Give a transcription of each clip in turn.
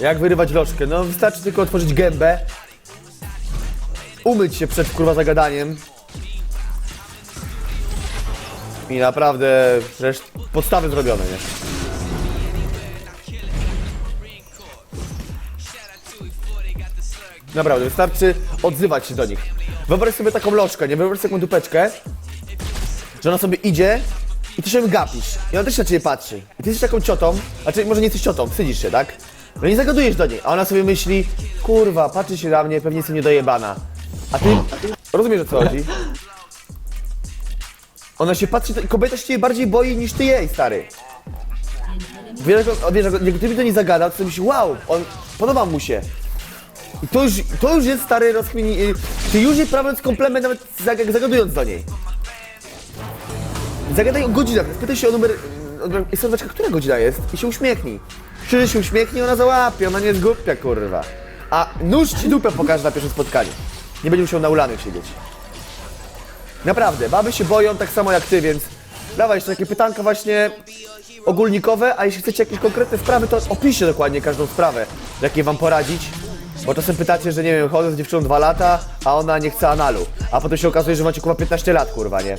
Jak wyrywać lożkę? No wystarczy tylko otworzyć gębę, umyć się przed kurwa zagadaniem i naprawdę reszт podstawy zrobione, nie? Naprawdę, wystarczy odzywać się do nich. Wyobraź sobie taką lożkę, nie? Wyobraź sobie taką dupeczkę, że ona sobie idzie i ty się gapisz. I ona też na ciebie patrzy. I ty jesteś taką ciotą, znaczy może nie jesteś ciotą, wstydzisz się, tak? No nie zagadujesz do niej, a ona sobie myśli, kurwa, patrzy się na mnie, pewnie jestem niedojebana. A ty, a ty rozumiesz o co chodzi? Ona się patrzy, to- kobieta się ciebie bardziej boi niż ty jej, stary. Wiesz, jak- wiesz jak jak ty mi do niej zagada, to sobie myśli, wow, on, podoba mu się. I to już, to już jest stary rozkmini... y, Ty już jest prawie komplement nawet zag- zagadując do niej. Zagadaj o godzinach, spytaj się o numer... o numer- I sądeczka, która godzina jest? I się uśmiechnij. Szczerze się uśmiechnij, ona załapie, ona nie jest głupia, kurwa. A nóż ci dupę pokaże na pierwszym spotkaniu. Nie będzie musiał na ulanych siedzieć. Naprawdę, baby się boją tak samo jak ty, więc dawaj jeszcze takie pytanka właśnie ogólnikowe, a jeśli chcecie jakieś konkretne sprawy, to opiszcie dokładnie każdą sprawę, jakie wam poradzić. Bo czasem pytacie, że nie wiem, chodzę z dziewczyną dwa lata, a ona nie chce analu. A potem się okazuje, że macie kurwa 15 lat, kurwa, nie?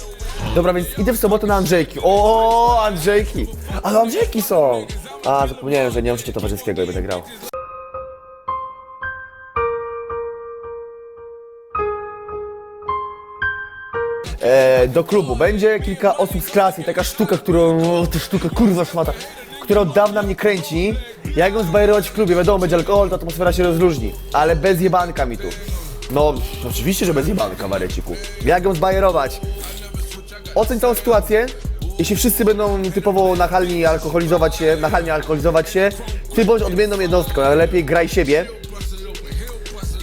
Dobra, więc idę w sobotę na Andrzejki. O, Andrzejki! Ale Andrzejki są! A, zapomniałem, że nie mam towarzyskiego i będę grał. e, do klubu. Będzie kilka osób z klasy, taka sztuka, którą, o, ta sztuka, kurwa szmata, która od dawna mnie kręci. Jak ją zbajerować w klubie? Wiadomo, będzie alkohol, ta atmosfera się rozluźni, ale bez jebanka mi tu. No, oczywiście, że bez jebanka, Mareciku. Jak ją zbajerować? Oceń całą sytuację. Jeśli wszyscy będą typowo nachalni alkoholizować się, nachalnie alkoholizować się, ty bądź odmienną jednostką, lepiej graj siebie.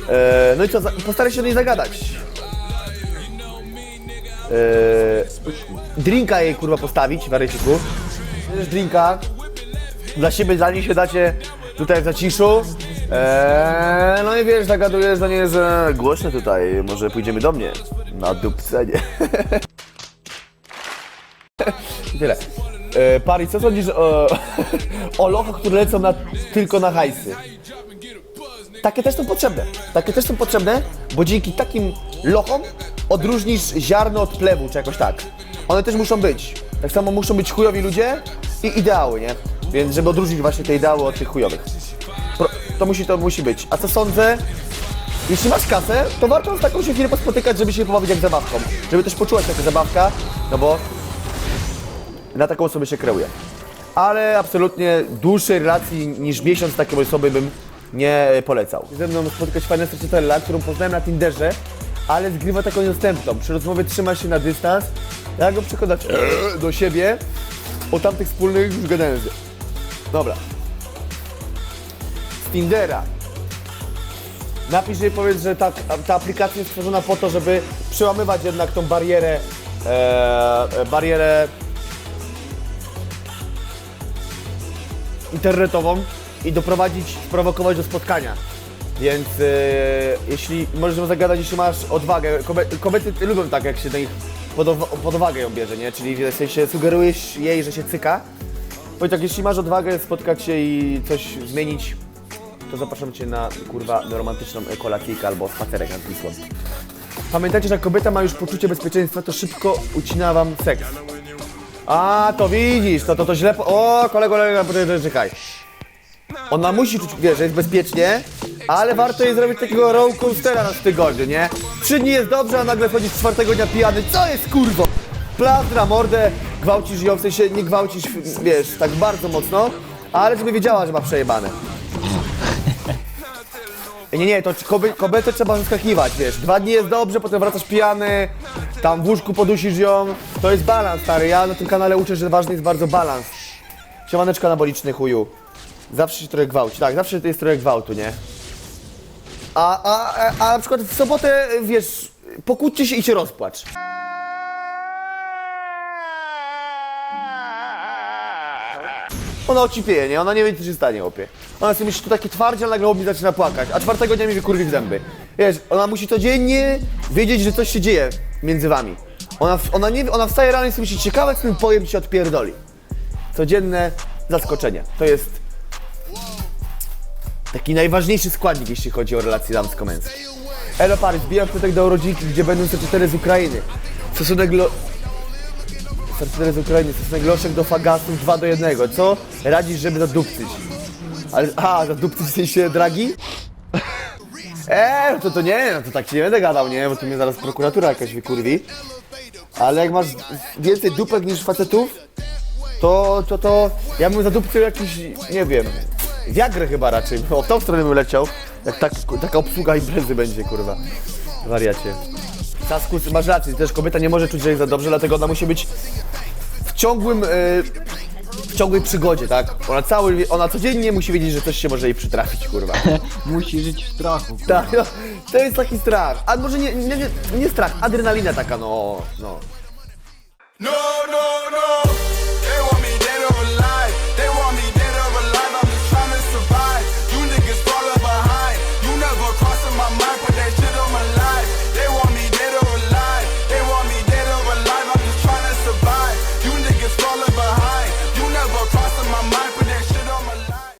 E, no i co, za- postaraj się do niej zagadać. Eee, drinka jej kurwa postawić, Warysiku. Bierzesz drinka, dla siebie, zanim się dacie tutaj w zaciszu. Eee, no i wiesz, zagadujesz do niej, że głośno tutaj, może pójdziemy do mnie. Na dupce, nie? Tyle. Eee, Pari, co sądzisz o, o lochach, które lecą na, tylko na hajsy? Takie też są potrzebne. Takie też są potrzebne, bo dzięki takim lochom odróżnisz ziarno od plewu, czy jakoś tak. One też muszą być. Tak samo muszą być chujowi ludzie i ideały, nie? Więc żeby odróżnić właśnie te ideały od tych chujowych. Pro, to musi, to musi być. A co sądzę? Jeśli masz kasę, to warto z taką się chwilę pospotykać, żeby się pobawić jak zabawką. Żeby też poczuła się taka zabawka, no bo na taką osobę się kreuje. Ale absolutnie dłuższej relacji niż miesiąc takiej osoby bym nie polecał. Ze mną spotykać fajną straciciela, którą poznałem na Tinderze, ale zgrywa taką niedostępną. Przy rozmowie trzyma się na dystans. Jak go przekonać do siebie, o tamtych wspólnych już gadałem. Dobra. Z Tindera. Napisz jej powiedz, że ta, ta aplikacja jest stworzona po to, żeby przełamywać jednak tą barierę, e, barierę internetową i doprowadzić, sprowokować do spotkania. Więc e, jeśli możesz ją zagadać, jeśli masz odwagę, kobiety, lubią tak, jak się do nich pod, pod uwagę ją bierze, nie? Czyli w sensie sugerujesz jej, że się cyka. Powiedz tak, jeśli masz odwagę spotkać się i coś zmienić, to zapraszam Cię na, kurwa, romantyczną kolacyjkę albo spacerek nad Wisłą. Pamiętajcie, że jak kobieta ma już poczucie bezpieczeństwa, to szybko ucina Wam seks. A, to widzisz, to to, to źle. Po... O, kolego, kolego, poczekaj, czekaj. Ona musi czuć, wiesz, że jest bezpiecznie, ale warto jej zrobić takiego roll coastera raz w tygodniu, nie? Trzy dni jest dobrze, a nagle wchodzisz czwartego dnia pijany. Co jest kurwo? Plastra, mordę, gwałcisz ją, w sensie nie gwałcisz, wiesz, tak bardzo mocno, ale żeby wiedziała, że ma przejebane. Nie, nie, to kobietę trzeba zaskakiwać, wiesz. Dwa dni jest dobrze, potem wracasz pijany, tam w łóżku podusisz ją. To jest balans, stary. Ja na tym kanale uczę, że ważny jest bardzo balans. Siemaneczka anaboliczny chuju. Zawsze się trochę gwałci. Tak, zawsze to jest trochę gwałtu, nie? A, a, a, na przykład w sobotę, wiesz, pokłóćcie się i się rozpłacz. Ona ocipieje, nie? Ona nie wie, co się stanie, opie. Ona sobie myśli, to takie twardzie, ale nagle obie zaczyna płakać, a czwartego dnia mi wykurwi w zęby. Wiesz, ona musi codziennie wiedzieć, że coś się dzieje między wami. Ona, ona, nie, ona wstaje rano i sobie myśli, ciekawe, co ten pojem się odpierdoli. Codzienne zaskoczenie. To jest Taki najważniejszy składnik, jeśli chodzi o relacje damsko-męskie. Elo Paris, bijam tutaj do rodzinki, gdzie będą C4 z Ukrainy. Stosunek lo... C4 z Ukrainy, stosunek loszek do fagasów 2 do 1. Co? Radzisz, żeby zadupcyć. Ale, a, zadupcyć w sensie dragi? Eee, no to to nie, no to tak ci nie będę gadał, nie, bo tu mnie zaraz prokuratura jakaś wykurwi. Ale jak masz więcej dupek niż facetów, to, to, to ja bym zadupcył jakiś, nie wiem, wiagrę chyba raczej, o w tą stronę bym leciał, jak tak, taka obsługa imprezy będzie, kurwa, wariacie. Taskus, masz rację, też kobieta nie może czuć, że jest za dobrze, dlatego ona musi być w ciągłym, e, w ciągłej przygodzie, tak? Ona cały, ona codziennie musi wiedzieć, że coś się może jej przytrafić, kurwa. Musi żyć w strachu. Tak, no, to jest taki strach. A może nie, nie, nie, nie strach, adrenalina taka, no, no.